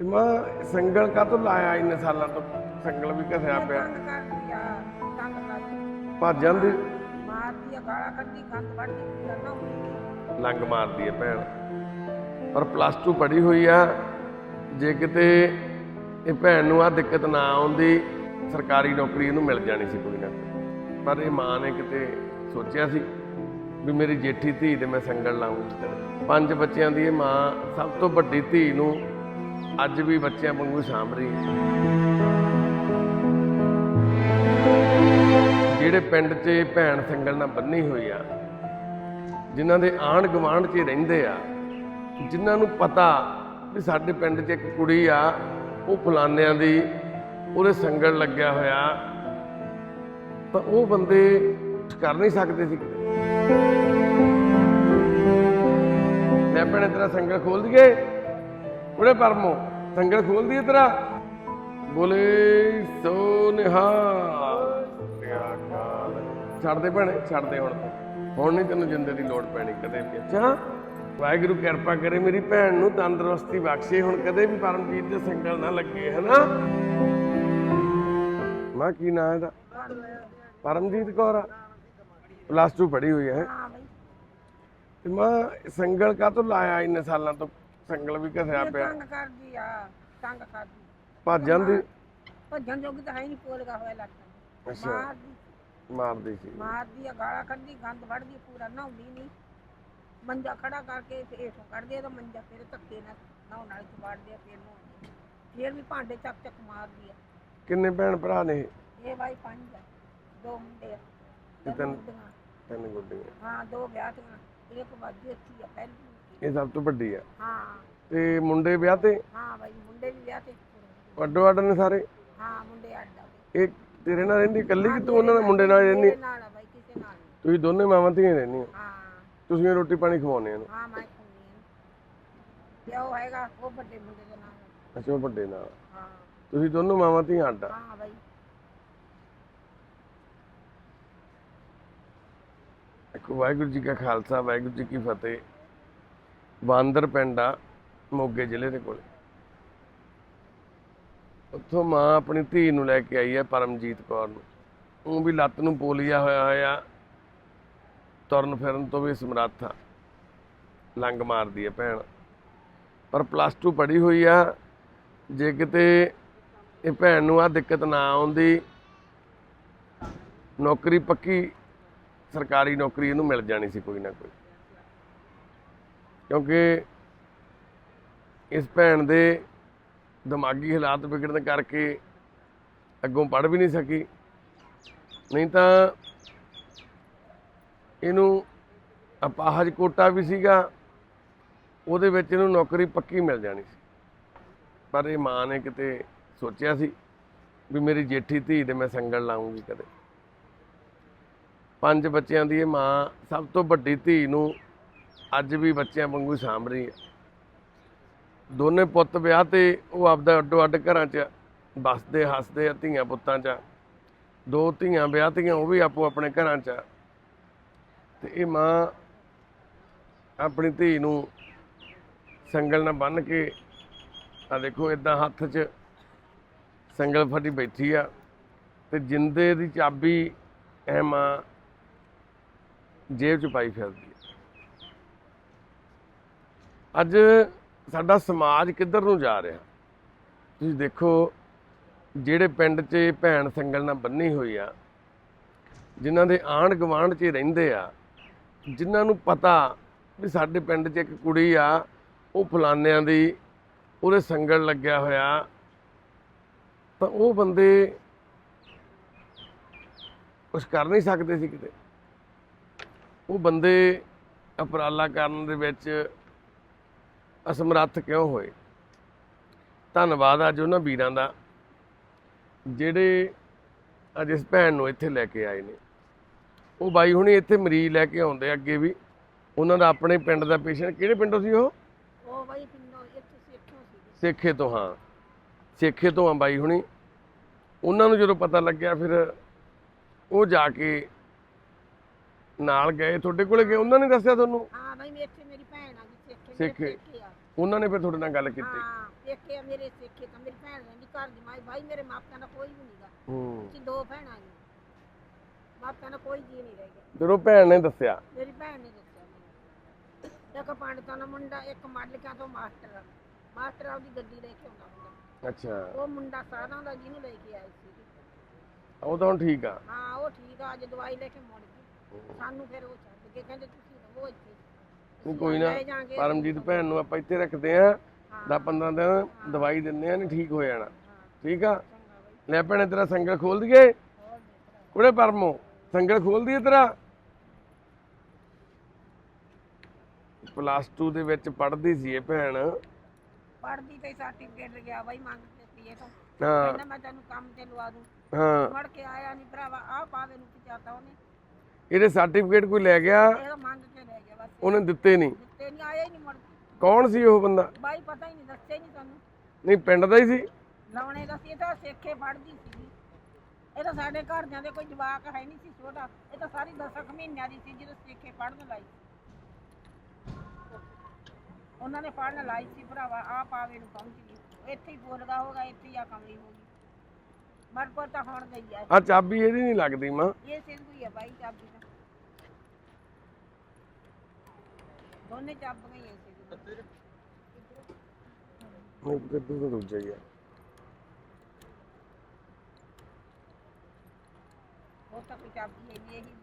ਤੇ ਮੈਂ ਸੰਗਲ ਕਾਹਤੋਂ ਲਾਇਆ ਇੰਨੇ ਸਾਲਾਂ ਤੋਂ? ਸੰਗਲ ਵੀ ਘਸਿਆ ਪਿਆ। ਤੰਗ ਕਰਦੀ ਆ ਤੰਗ ਕਰਦੀ। ਭੱਜ ਜਾਂਦੀ। ਮਾਰਦੀ ਆ ਗਾਲਾਂ ਕੱਢਦੀ ਗੰਦ ਵੱਢਦੀ ਕਰਨਾ ਹੁੰਦੀ। ਲੰਗ ਮਾਰਦੀ ਹੈ ਭੈਣ। ਪਰ ਪਲੱਸ 2 ਪੜ੍ਹੀ ਹੋਈ ਆ। ਜੇ ਕਿਤੇ ਇਹ ਭੈਣ ਨੂੰ ਆ ਦਿੱਕਤ ਨਾ ਆਉਂਦੀ ਸਰਕਾਰੀ ਨੌਕਰੀ ਇਹਨੂੰ ਮਿਲ ਜਾਣੀ ਸੀ ਕੋਈ ਨਾ। ਪਰ ਇਹ ਮਾਂ ਨੇ ਕਿਤੇ ਸੋਚਿਆ ਸੀ ਵੀ ਮੇਰੀ ਜੇਠੀ ਧੀ ਤੇ ਮੈਂ ਸੰਗਲ ਲਾਉਂਗੀ ਪੰਜ ਬੱਚਿਆਂ ਦੀ ਇਹ ਮਾਂ ਸਭ ਤੋਂ ਵੱਡੀ ਧੀ ਨੂੰ ਅੱਜ ਵੀ ਬੱਚਿਆਂ ਵਾਂਗੂ ਸਾਂਭ ਰਹੀ ਹੈ। ਜਿਹੜੇ ਪਿੰਡ 'ਚ ਭੈਣ ਸੰਗਲ ਨਾਲ ਬੰਨੀ ਹੋਈ ਆ, ਜਿਨ੍ਹਾਂ ਦੇ ਆਂਢ ਗੁਆਂਢ 'ਚ ਰਹਿੰਦੇ ਆ, ਜਿਨ੍ਹਾਂ ਨੂੰ ਪਤਾ ਵੀ ਸਾਡੇ ਪਿੰਡ 'ਚ ਇੱਕ ਕੁੜੀ ਆ, ਉਹ ਫਲਾਨਿਆਂ ਦੀ, ਉਹਦੇ ਸੰਗਲ ਲੱਗਿਆ ਹੋਇਆ, ਤਾਂ ਉਹ ਬੰਦੇ ਕੁਛ ਕਰ ਨਹੀਂ ਸਕਦੇ ਸੀ ਕਿਤੇ। ਮੈਂ ਭੈਣੇ, ਤੇਰਾ ਸੰਗਲ ਖੋਲ ਦਈਏ। ਉਹਨੇ ਪਰਮੋ ਸੰਗਲ ਖੋਲ ਦਈਏ ਤੇਰਾ। ਬੋਲੇ ਸੋ ਨਿਹਾਲ ਛੱਡ ਦੇ ਭੈਣੇ ਛੱਡ ਦੇ ਹੁਣ। ਹੁਣ ਨਹੀਂ ਤੈਨੂੰ ਜਿੰਦੇ ਦੀ ਲੋੜ ਪੈਣੀ ਕਦੇ ਵੀ। ਅੱਛਾ? ਵਾਹਿਗੁਰੂ ਕਿਰਪਾ ਕਰੇ ਮੇਰੀ ਭੈਣ ਨੂੰ ਤੰਦਰੁਸਤੀ ਬਖਸ਼ੇ, ਹੁਣ ਕਦੇ ਵੀ ਪਰਮਜੀਤ ਦੇ ਸੰਗਲ ਨਾ ਲੱਗੇ, ਹਨਾ? ਮਾਂ, ਕੀ ਨਾਂ ਇਹਦਾ? ਪਰਮਜੀਤ ਕੌਰ ਪਲੱਸ 2 ਪੜ੍ਹੀ ਹੋਈ ਹੈ? ਤੇ ਮਾਂ, ਸੰਗਲ ਕਾਹਤੋਂ ਲਾਇਆ ਇੰਨੇ ਸਾਲਾਂ ਤੋਂ? ਸੰਗਲ ਵੀ ਘਸਿਆ ਪਿਆ। ਤੰਗ ਕਰਦੀ ਆ ਤੰਗ ਕਰਦੀ। ਭੱਜ ਜਾਂਦੀ? ਭੱਜਣ ਜੋਗੀ ਤਾਂ ਹੈ ਨਹੀਂ ਕੋਲਗਾ ਹੋਇਆ ਲੱਗਦਾ ਅੱਛਾ। ਮਾਰਦੀ। ਮਾਰਦੀ ਸੀ। ਮਾਰਦੀ ਆ ਗਾਲਾਂ ਕੱਢਦੀ ਗੰਦ ਵੱਢਦੀ ਪੂਰਾ ਨਹਾਉਂਦੀ ਨਹੀਂ। ਮੰਜਾ ਖੜਾ ਕਰਕੇ ਤੇ ਹੇਠੋਂ ਕੱਢਦੇ ਤਾਂ ਮੰਜਾ ਫਿਰ ਧੱਕੇ ਨਾਲ ਨਹਾਉਣ ਵਾਲੇ ਚ ਵੜਦੇ ਆ ਫਿਰ ਨਹਾਉਂਦੇ ਫਿਰ ਵੀ ਭਾਂਡੇ ਚੱਕ ਚੱਕ ਮਾਰਦੀ ਆ। ਕਿੰਨੇ ਭੈਣ ਭਰਾ ਨੇ ਇਹ? ਬਾਈ ਪੰਜ ਆ ਦੋ ਮੁੰਡੇ ਆ ਤੇ ਤਿੰਨ ਤਿੰਨ- ਗੁੱਡੀਆਂ। ਹਾਂ ਦੋ ਵਿਆਹ ਤੀਆਂ ਇੱਕ ਵਾਜੀ ਅੱਛੀ ਆ ਪਹਿਲੀ। ਇਹ ਸਭ ਤੋਂ ਵੱਡੀ ਆ। ਹਾਂ। ਤੇ ਮੁੰਡੇ ਵਿਆਹ ਤੇ? ਹਾਂ ਬਾਈ ਮੁੰਡੇ ਵੀ ਵਿਆਹ ਤੇ। ਅੱਡੋ ਅੱਡ ਨੇ ਸਾਰੇ? ਹਾਂ ਮੁੰਡੇ ਅੱਡ। ਇਹ ਤੇਰੇ ਨਾਲ ਰਹਿੰਦੀ ਇਕੱਲੀ ਕਿ ਤੂੰ ਉਹਨਾਂ ਦੇ ਮੁੰਡੇ ਨਾਲ ਰਹਿੰਦੀ ਮੇਰੇ ਨਾਲ ਆ ਬਾਈ ਕਿਸੇ ਨਾਲ ਨਹੀਂ। ਤੁਸੀਂ ਦੋਨੇ ਮਾਵਾਂ ਧੀਆਂ ਰਹਿੰਦੀਆਂ। ਹਾਂ। ਤੁਸੀਂ ਇਹ ਰੋਟੀ ਪਾਣੀ ਖਵਾਉਂਦੇ ਇਹਨੂੰ ਹਾਂ ਮੈਂ ਖੁੰਨੀ ਤੇ ਉਹ ਹੈਗਾ ਉਹ ਵੱਡੇ ਮੁੰਡੇ ਦਾ ਨਾਮ ਅੱਛਾ ਉਹ ਵੱਡੇ ਨਾਲ। ਹਾਂ। ਤੁਸੀਂ ਦੋਨੋਂ ਮਾਵਾਂ ਧੀਆਂ ਅੱਡ ਆ? ਹਾਂ ਬਾਈ। ਦੇਖੋ ਵਾਹਿਗੁਰੂ ਜੀ ਕਾ ਖਾਲਸਾ ਵਾਹਿਗੁਰੂ ਜੀ ਕੀ ਫਤਿਹ। ਬਾਂਦਰ ਪਿੰਡ ਆ, ਮੋਗੇ ਜ਼ਿਲ੍ਹੇ ਦੇ ਕੋਲ। ਉੱਥੋਂ ਮਾਂ ਆਪਣੀ ਧੀ ਨੂੰ ਲੈ ਕੇ ਆਈ ਹੈ ਪਰਮਜੀਤ ਕੌਰ ਨੂੰ। ਉਹ ਵੀ ਲੱਤ ਨੂੰ ਪੋਲੀਆ ਹੋਇਆ ਹੋਇਆ, ਤੁਰਨ ਫਿਰਨ ਤੋਂ ਵੀ ਸਮਰੱਥ ਆ। ਲੰਗ ਮਾਰਦੀ ਹੈ ਭੈਣ। ਪਰ ਪਲੱਸ 2 ਪੜ੍ਹੀ ਹੋਈ ਆ, ਜੇ ਕਿਤੇ ਇਹ ਭੈਣ ਨੂੰ ਆ ਦਿੱਕਤ ਨਾ ਆਉਂਦੀ, ਨੌਕਰੀ ਪੱਕੀ, ਸਰਕਾਰੀ ਨੌਕਰੀ ਇਹਨੂੰ ਮਿਲ ਜਾਣੀ ਸੀ ਕੋਈ ਨਾ ਕੋਈ। ਕਿਉਂਕਿ ਇਸ ਭੈਣ ਦੇ ਦਿਮਾਗੀ ਹਾਲਾਤ ਵਿਗੜਨ ਕਰਕੇ ਅੱਗੋਂ ਪੜ੍ਹ ਵੀ ਨਹੀਂ ਸਕੀ। ਨਹੀਂ ਤਾਂ ਇਹਨੂੰ ਅਪਾਹਜ ਕੋਟਾ ਵੀ ਸੀਗਾ, ਉਹਦੇ ਵਿੱਚ ਇਹਨੂੰ ਨੌਕਰੀ ਪੱਕੀ ਮਿਲ ਜਾਣੀ ਸੀ। ਪਰ ਇਹ ਮਾਂ ਨੇ ਕਿਤੇ ਸੋਚਿਆ ਸੀ ਵੀ ਮੇਰੀ ਜੇਠੀ ਧੀ ਤੇ ਮੈਂ ਸੰਗਲ ਲਾਉਂਗੀ ਕਦੇ। ਪੰਜ ਬੱਚਿਆਂ ਦੀ ਇਹ ਮਾਂ ਸਭ ਤੋਂ ਵੱਡੀ ਧੀ ਨੂੰ ਅੱਜ ਵੀ ਬੱਚਿਆਂ ਵਾਂਗੂ ਸਾਂਭ ਰਹੀ ਹੈ। ਦੋਨੇ ਪੁੱਤ ਵਿਆਹ ਤੇ ਉਹ ਆਪਦਾ ਅੱਡੋ ਅੱਡ ਘਰਾਂ 'ਚ ਬਸਦੇ ਹੱਸਦੇ ਆ ਧੀਆਂ ਪੁੱਤਾਂ 'ਚ। ਦੋ ਧੀਆਂ ਵਿਆਹ ਧੀਆਂ ਉਹ ਵੀ ਆਪੋ ਆਪਣੇ ਘਰਾਂ 'ਚ। ਆ। ਤੇ ਇਹ ਮਾਂ ਆਪਣੀ ਧੀ ਨੂੰ ਸੰਗਲ ਨਾਲ ਬੰਨ੍ਹ ਕੇ ਆ ਦੇਖੋ ਇਦਾਂ ਹੱਥ 'ਚ ਸੰਗਲ ਫੜੀ ਬੈਠੀ ਆ। ਤੇ ਜਿੰਦੇ ਦੀ ਚਾਬੀ ਇਹ ਮਾਂ ਜੇਬ 'ਚ ਪਾਈ ਫਿਰਦੀ ਅੱਜ ਸਾਡਾ ਸਮਾਜ ਕਿੱਧਰ ਨੂੰ ਜਾ ਰਿਹਾ? ਤੁਸੀਂ ਦੇਖੋ, ਜਿਹੜੇ ਪਿੰਡ 'ਚ ਭੈਣ ਸੰਗਲ ਨਾਲ ਬੰਨੀ ਹੋਈ ਆ, ਜਿਨ੍ਹਾਂ ਦੇ ਆਂਢ ਗੁਆਂਢ 'ਚ ਰਹਿੰਦੇ ਆ, ਜਿਨ੍ਹਾਂ ਨੂੰ ਪਤਾ ਵੀ ਸਾਡੇ ਪਿੰਡ 'ਚ ਇੱਕ ਕੁੜੀ ਆ, ਉਹ ਫਲਾਨਿਆਂ ਦੀ, ਉਹਦੇ ਸੰਗਲ ਲੱਗਿਆ ਹੋਇਆ, ਤਾਂ ਉਹ ਬੰਦੇ ਕੁਛ ਕਰ ਨਹੀਂ ਸਕਦੇ ਸੀ ਕਿਤੇ। ਉਹ ਬੰਦੇ ਉਪਰਾਲਾ ਕਰਨ ਦੇ ਵਿੱਚ ਅਸਮਰੱਥ ਕਿਉਂ ਹੋਏ? ਧੰਨਵਾਦ ਅੱਜ ਉਹਨਾਂ ਵੀਰਾਂ ਦਾ ਜਿਹੜੇ ਅੱਜ ਇਸ ਭੈਣ ਨੂੰ ਇੱਥੇ ਲੈ ਕੇ ਆਏ ਨੇ। ਉਹ ਬਾਈ ਹੁਣੀ ਇੱਥੇ ਮਰੀਜ਼ ਲੈ ਕੇ ਆਉਂਦੇ ਅੱਗੇ ਵੀ। ਉਹਨਾਂ ਦਾ ਆਪਣੇ ਪਿੰਡ ਦਾ ਪੇਸ਼ੈਂਟ ਕਿਹੜੇ ਪਿੰਡੋਂ ਸੀ ਉਹ? ਉਹ ਬਾਈ ਪਿੰਡੋਂ ਇੱਥੇ ਸੇਠੋਂ ਸੀ। ਸੇਖੇ ਤੋਂ ਹਾਂ। ਸੇਖੇ ਤੋਂ ਆ ਬਾਈ ਹੁਣੀ। ਉਹਨਾਂ ਨੂੰ ਜਦੋਂ ਪਤਾ ਲੱਗਿਆ ਫਿਰ ਉਹ ਜਾ ਕੇ ਨਾਲ ਗਏ। ਤੁਹਾਡੇ ਕੋਲੇ ਗਏ? ਉਹਨਾਂ ਨੇ ਦੱਸਿਆ ਤੁਹਾਨੂੰ? ਹਾਂ ਬਾਈ ਇੱਥੇ ਮੇਰੀ ਭੈਣ ਆ ਇੱਥੇ ਸਿੱਖੇ। ਉਹਨਾਂ ਨੇ ਫਿਰ ਤੁਹਾਡੇ ਨਾਲ ਗੱਲ ਕੀਤੀ। ਹਾਂ ਪੇਕੇ ਆ ਮੇਰੇ ਸੇਖੇ ਤਾਂ ਮੇਰੀ ਭੈਣ ਰਹਿੰਦੀ ਘਰ ਦੀ ਮਾਈ ਭਾਈ ਮੇਰੇ ਮਾਪਿਆਂ ਦਾ ਕੋਈ ਵੀ ਨਹੀਂਗਾ ਹੂੰ। ਅਸੀਂ ਦੋ ਭੈਣਾਂ ਨੇ ਮਾਪਿਆਂ ਦਾ ਕੋਈ ਜੀ ਨਹੀਂ ਰਹਿ ਗਿਆ। ਜਦੋਂ ਭੈਣ ਨੇ ਦੱਸਿਆ। ਮੇਰੀ ਭੈਣ ਨੇ ਦੱਸਿਆ ਮੈਨੂੰ। ਇੱਕ ਪੰਡਤਾਂ ਦਾ ਮੁੰਡਾ ਇੱਕ ਮਾਲਕਾਂ ਤੋਂ ਮਾਸਟਰ ਆ। ਮਾਸਟਰ ਆਪਦੀ ਗੱਡੀ ਲੈ ਕੇ ਆਉਂਦਾ ਹੁੰਦਾ। ਅੱਛਾ। ਉਹ ਮੁੰਡਾ ਸਾਧਾਂ ਦਾ ਜਿਹਨੂੰ ਲੈ ਕੇ ਆਏ ਸੀ। ਉਹ ਤਾਂ ਹੁਣ ਠੀਕ ਆ। ਹਾਂ ਉਹ ਠੀਕ ਆ ਅੱਜ ਦਵਾਈ ਲੈ ਕੇ ਮੁੜ ਗਈ। ਸਾਨੂੰ ਫਿਰ ਉਹ ਛੱਡ ਕੇ ਕਹਿੰਦੇ ਤੁਸੀਂ ਰਹੋ ਇੱਥੇ ਨਹੀਂ ਕੋਈ ਨਾ ਪਰਮਜੀਤ ਭੈਣ ਨੂੰ ਆਪਾਂ ਇੱਥੇ ਰੱਖਦੇ ਆ। ਹਾਂ, 10 15 ਦਿਨ ਦਵਾਈ ਦਿੰਦੇ ਆ ਨਹੀਂ ਠੀਕ ਹੋ ਜਾਣਾ। ਠੀਕ ਆ? ਲੈ ਭੈਣੇ ਤੇਰਾ ਸੰਗਲ ਖੋਲ ਦਈਏ। ਕੁੜੇ ਪਰਮੋ ਸੰਗਲ ਖੋਲ ਦਈਏ ਤੇਰਾ। ਪਲੱਸ 2 ਦੇ ਵਿੱਚ ਪੜ੍ਹਦੀ ਸੀ ਇਹ ਭੈਣ। ਪੜ੍ਹਦੀ ਤੇ ਸਰਟੀਫਿਕੇਟ ਗਿਆ ਬਾਈ ਮੰਗ ਕੇ ਪੀਏ ਤੋਂ। ਹਾਂ। ਕਹਿੰਦਾ ਮੈਂ ਤੈਨੂੰ ਕੰਮ ਤੇ ਲਵਾ ਦੂੰ। ਹਾਂ। ਮੜ ਕੇ ਆਇਆ ਨਹੀਂ ਭਰਾਵਾ ਆ ਪਾਵੇ ਨੂੰ ਕੀ ਚਾਹਤਾ ਉਹਨੇ। ਇਹਦੇ ਸਰਟੀਫਿਕੇਟ ਕੋਈ ਲੈ ਗਿਆ ਇਹ ਮੰਗ ਕੇ ਲੈ ਗਿਆ ਬਸ ਉਹਨੇ ਦਿੱਤੇ ਨਹੀਂ। ਦਿੱਤੇ ਨਹੀਂ ਆਇਆ ਹੀ ਨਹੀਂ ਮੁੜ ਕੇ। ਕੌਣ ਸੀ ਉਹ ਬੰਦਾ? ਬਾਈ ਪਤਾ ਹੀ ਨਹੀਂ ਦੱਸਿਆ ਹੀ ਨਹੀਂ ਸਾਨੂੰ। ਨਹੀਂ ਪਿੰਡ ਦਾ ਹੀ ਸੀ? ਲਾਉਣੇ ਦਾ ਸੀ ਇਹ ਤਾਂ ਸੇਖੇ ਪੜਦੀ ਸੀ ਇਹ ਤਾਂ ਸਾਡੇ ਘਰਦਿਆਂ ਦੇ ਕੋਈ ਜਵਾਕ ਹੈ ਨਹੀਂ ਸੀ ਛੋਟਾ। ਇਹ ਤਾਂ ਸਾਰੀ 10 ਮਹੀਨਿਆਂ ਦੀ ਸੀ ਜਦੋਂ ਸੇਖੇ ਪੜਨ ਲਾਈ ਉਹਨਾਂ ਨੇ ਪੜਨ ਲਾਈ ਸੀ ਭਰਾਵਾ ਆ ਪਾਵੇ ਨੂੰ ਪਹੁੰਚ ਗਈ। ਇੱਥੇ ਹੀ ਬੋਲਦਾ ਹੋਗਾ ਇੱਥੇ ਹੀ ਆ ਕਮਲੀ ਹੋ ਗਈ। ਮਰਪਰ ਤਾਂ ਹੁਣ ਗਈ ਆ। ਆ ਚਾਬੀ ਇਹਦੀ ਨਹੀਂ ਲੱਗਦੀ ਮਾਂ। ਇਹ ਸਿੰਧੂ ਹੀ ਆ ਬਾਈ ਚਾਬੀ ਦਾ ਦੋਨੇ ਚਾਬੀਆਂ ਹੀ ਆ ਸਿੰਧੂ ਨਹੀਂ ਗੱਦੂ ਤਾਂ ਦੂਜਾ ਹੀ ਆ। ਉਹ ਤਾਂ ਕੋਈ ਚਾਬੀ ਹੈ ਨਹੀਂ ਇਹੀ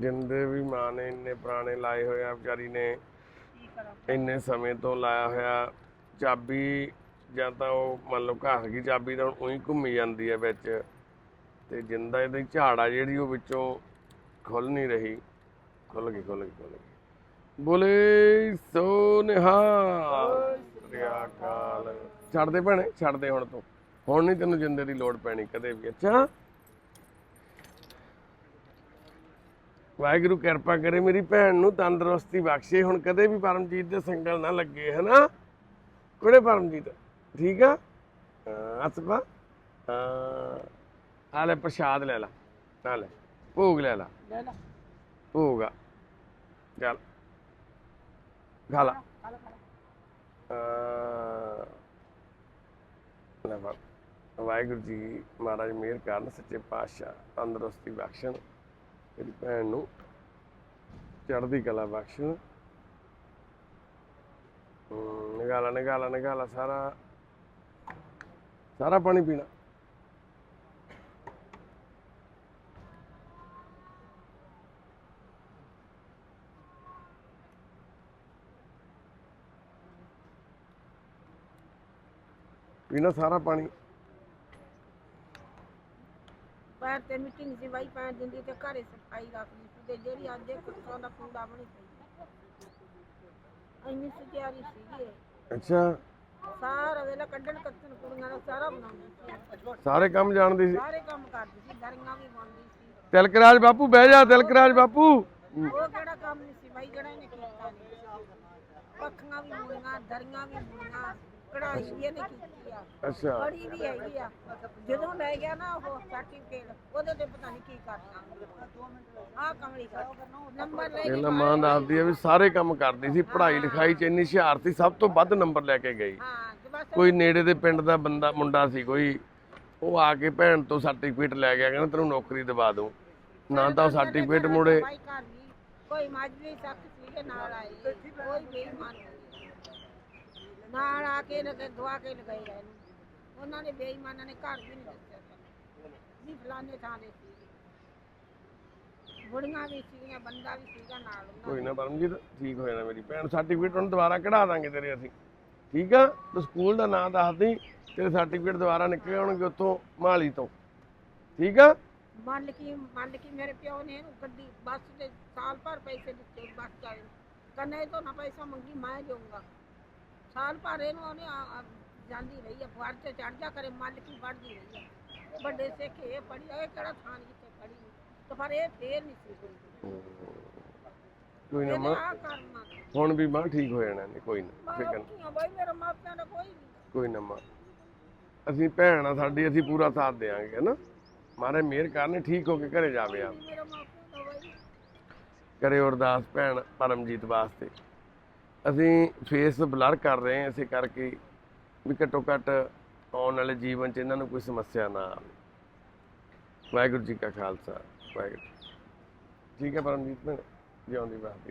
ਜਿੰਦੇ ਵੀ ਮਾਂ ਨੇ ਇੰਨੇ ਪੁਰਾਣੇ ਲਾਏ ਹੋਏ ਆ ਵਿਚਾਰੀ ਨੇ ਇੰਨੇ ਸਮੇਂ ਤੋਂ ਲਾਇਆ ਹੋਇਆ। ਚਾਬੀ ਜਾਂ ਤਾਂ ਉਹ ਮੰਨ ਲਓ ਘਰ ਦੀ ਚਾਬੀ ਤਾਂ ਉਹੀ ਘੁੰਮੀ ਜਾਂਦੀ ਹੈ ਵਿੱਚ। ਤੇ ਜਿੰਦਾ ਇਹਦੀ ਝਾੜਾ ਜਿਹੜੀ ਉਹ ਵਿੱਚੋਂ ਖੁੱਲ ਨਹੀਂ ਰਹੀ। ਖੁੱਲ ਗਈ ਖੁੱਲ ਗਈ ਖੁੱਲ ਗਈ। ਬੋਲੇ ਸੋ ਨਿਹਾਲ ਰਿਆ ਕਾਲ ਛੱਡ ਦੇ ਭੈਣੇ ਛੱਡ ਦੇ ਹੁਣ ਤੂੰ। ਹੁਣ ਨਹੀਂ ਤੈਨੂੰ ਜਿੰਦੇ ਦੀ ਲੋੜ ਪੈਣੀ ਕਦੇ ਵੀ। ਅੱਛਾ? ਵਾਹਿਗੁਰੂ ਕਿਰਪਾ ਕਰੇ ਮੇਰੀ ਭੈਣ ਨੂੰ ਤੰਦਰੁਸਤੀ ਬਖਸ਼ੇ। ਹੁਣ ਕਦੇ ਵੀ ਪਰਮਜੀਤ ਦੇ ਸੰਗਲ ਨਾ ਲੱਗੇ ਹਨਾ? ਕੁੜੇ ਪਰਮਜੀਤ? ਠੀਕ ਆ? ਹਾਂ ਆ ਲੈ ਪ੍ਰਸ਼ਾਦ ਲੈ ਲਾ। ਆ ਲੈ ਭੋਗ ਲੈ ਲਾ। ਲੈ ਲੈ। ਭੋਗ ਆ। ਚੱਲ। ਖਾ ਲਾ। ਵਾਹਿਗੁਰੂ ਜੀ ਮਹਾਰਾਜ ਮਿਹਰ ਕਰਨ ਸੱਚੇ ਪਾਤਸ਼ਾਹ ਤੰਦਰੁਸਤੀ ਬਖਸ਼ਣ। ਮੇਰੀ ਭੈਣ ਨੂੰ ਚੜ੍ਹਦੀ ਕਲਾ ਬਖਸ਼। ਹਮ, ਨਿਗਾਲਾ ਨਿਗਾਲਾ ਨਿਗਾਲਾ ਸਾਰਾ ਸਾਰਾ ਪਾਣੀ ਪੀਣਾ। ਪੀਣਾ ਸਾਰਾ ਪਾਣੀ। ਪੈਰ ਤੇ ਮਿੱਟੀ ਨਹੀਂ ਸੀ ਬਾਈ ਪੈਰ ਦਿੰਦੀ ਤੇ ਘਰੇ ਸਫ਼ਾਈ ਰੱਖਦੀ ਤੇ ਜਿਹੜੀ ਅੱਜ ਇਹ ਕੁੱਤਾਂ ਦਾ ਕੂੜਾ ਬਣੀ ਪਈ। ਇੰਨੀ ਸੁਚਾਰੀ ਸੀਗੀ ਇਹ। ਅੱਛਾ। ਸਾਰਾ ਵੇਲਾ ਕੱਢਣ ਕੱਤਣ ਕੁੜੀਆਂ ਦਾ ਸਾਰਾ ਬਣਾਉਂਦੀ ਸੀ। ਸਾਰੇ ਕੰਮ ਜਾਣਦੀ ਸੀ? ਸਾਰੇ ਕੰਮ ਕਰਦੀ ਸੀ ਦਰੀਆਂ ਵੀ ਬਣਦੀ ਸੀ। ਤਿਲਕਰਾਜ ਬਾਪੂ ਬਹਿ ਜਾ ਤਿਲਕਰਾਜ ਬਾਪੂ। ਉਹ ਕਿਹੜਾ ਕੰਮ ਨਹੀਂ ਸੀ ਬਾਈ ਜਿਹੜਾ ਇਹਨੇ ਕੀਤਾ ਨਹੀਂ ਪੱਖੀਆਂ ਵੀ ਬੁਣੀਆਂ ਦਰੀਆਂ ਵੀ ਬੁਣੀਆਂ ਕਢਾਈ ਵੀ ਇਹਨੇ ਕੀਤੀ। ਆ ਅੱਛਾ। ਬੜੀ ਵੀ ਹੈਗੀ ਆ। ਜਦੋਂ ਲੈ ਗਿਆ ਨਾ ਉਹ ਸਰਟੀਫਿਕੇਟ ਉਹਦੇ ਤੇ ਪਤਾ ਨਹੀਂ ਕੀ ਕਰਨਾ ਆ ਕਮਲੀ ਕਰ ਨੰਬਰ ਲੈ ਕੇ ਇਹਨਾਂ ਮਾਂ ਦੱਸਦੀ ਆ ਵੀ ਸਾਰੇ ਕੰਮ ਕਰਦੀ ਸੀ ਪੜ੍ਹਾਈ ਲਿਖਾਈ ਚ ਇੰਨੀ ਹੁਸ਼ਿਆਰ ਸੀ ਸਭ ਤੋਂ ਵੱਧ ਨੰਬਰ ਲੈ ਕੇ ਗਈ। ਹਾਂ ਤੇ ਬਸ ਕੋਈ ਨੇੜੇ ਦੇ ਪਿੰਡ ਦਾ ਬੰਦਾ ਮੁੰਡਾ ਸੀ ਕੋਈ ਉਹ ਆ ਕੇ ਭੈਣ ਤੋਂ ਸਰਟੀਫਿਕੇਟ ਲੈ ਗਿਆ ਕਹਿੰਦਾ ਤੈਨੂੰ ਨੌਕਰੀ ਦਿਵਾ ਦੂੰ। ਨਾ ਤਾਂ ਸਰਟੀਫਿਕੇਟ ਮੁੜੇ। ਕੋਈ ਮਾਜਰੀ ਤੱਕ ਸੀਗੇ ਨਾਲ ਆਏ ਕੋਈ ਬੇਈਮਾਨ ਨਹੀਂ। ਨਾਲ ਆ ਕੇ ਲਗੇ ਦਵਾ ਕੇ ਲਗਾਈ ਗਏ ਨੂੰ ਉਹਨਾਂ ਨੇ ਬੇਈਮਾਨਾਂ ਨੇ ਘਰ ਵੀ ਨਹੀਂ ਦੱਸਿਆ ਸਾਨੂੰ। ਵੀ ਫਲਾਣੇ ਥਾਂ ਦੇ ਸੀ। ਬੁੜੀਆਂ ਵੀ ਸੀਗੀਆਂ ਬੰਦਾ ਵੀ ਸੀਗਾ ਨਾਲ ਉਹਨਾਂ ਕੋਈ ਨਾ ਪਰਮਜੀਤ ਠੀਕ ਹੋ ਜਾਣਾ ਮੇਰੀ ਭੈਣ। ਸਰਟੀਫਿਕੇਟ ਹੁਣ ਦੁਬਾਰਾ ਕਢਾ ਦਾਂਗੇ ਤੇਰੇ ਅਸੀਂ। ਠੀਕ ਆ? ਤੂੰ ਸਕੂਲ ਦਾ ਨਾਂ ਦੱਸ ਦੇ ਤੇਰੇ ਸਰਟੀਫਿਕੇਟ ਦੁਬਾਰਾ ਨਿਕਲ ਆਉਣਗੇ ਉੱਥੋਂ ਮਾਲੀ ਤੋਂ। ਠੀਕ ਆ? ਮੰਨ ਕੀ ਮੰਨ ਕੀ ਮੇਰੇ ਪਿਓ ਨੇ ਇਹਨੂੰ ਗੱਡੀ ਬੱਸ ਦੇ ਸਾਲ ਭਰ ਪੈਸੇ ਦਿੱਤੇ ਬੱਸ ਚਾਹੇ। ਕੰਨੇ ਤੋਂ ਨਾ ਪੈਸਾ ਮੰਗੀ ਮੈਂ ਦੇਊਂਗਾ। ਸਾਲ ਭਰ ਇਹਨੂੰ ਉਹਨੇ ਆ- ਆ ਜਾਂਦੀ ਰਹੀ ਹੈ ਫੜ ਤੇ ਚੜ ਜਾ ਕਰੇ ਮੱਲ ਕੀ ਵੜਦੀ ਰਹੀ ਹੈ ਵੱਡੇ ਸਿੱਖ ਇਹ ਪੜੀ ਇਹ ਕਿਹੜਾ ਥਾਂ ਜਿੱਥੇ ਪੜੀ ਤੇ ਪਰ ਇਹ ਫੇਰ ਨਹੀਂ ਸੀ ਕੋਈ ਕੋਈ ਨਾ ਮਾਂ। ਆ। ਹੁਣ ਵੀ ਮਾਂ ਠੀਕ ਹੋ ਜਾਣਾ ਨੇ ਕੋਈ ਨਾ ਮੈਂ ਫਿਕਰ ਬਾਈ ਮੇਰੇ ਮਾਪਿਆਂ ਦਾ ਕੋਈ ਨਹੀਂ। ਕੋਈ ਨਾ ਮਾਂ। ਅਸੀਂ ਭੈਣ ਆ ਸਾਡੀ ਅਸੀਂ ਪੂਰਾ ਸਾਥ ਦੇਵਾਂਗੇ ਹਨਾ ਮਾਰੇ ਮਿਹਰ ਕਰਨੇ ਠੀਕ ਹੋ ਕੇ ਘਰੇ ਜਾਵੇ ਆ ਮੇਰਾ ਮਾਪੂ ਦਾ ਬਾਈ। ਕਰੇ ਅਰਦਾਸ ਭੈਣ ਪਰਮਜੀਤ ਵਾਸਤੇ। ਅਸੀਂ ਫੇਸ ਬਲਰ ਕਰ ਰਹੇ ਹਾਂ ਇਸੇ ਕਰਕੇ ਵੀ ਘੱਟੋ ਘੱਟ ਆਉਣ ਵਾਲੇ ਜੀਵਨ 'ਚ ਇਹਨਾਂ ਨੂੰ ਕੋਈ ਸਮੱਸਿਆ ਨਾ ਆਵੇ। ਵਾਹਿਗੁਰੂ ਜੀ ਕਾ ਖਾਲਸਾ, ਵਾਹਿਗੁਰੂ ਠੀਕ ਹੈ ਪਰਮਜੀਤ ਭੈਣ ਜਿਉਂਦੀ ਬਾਤ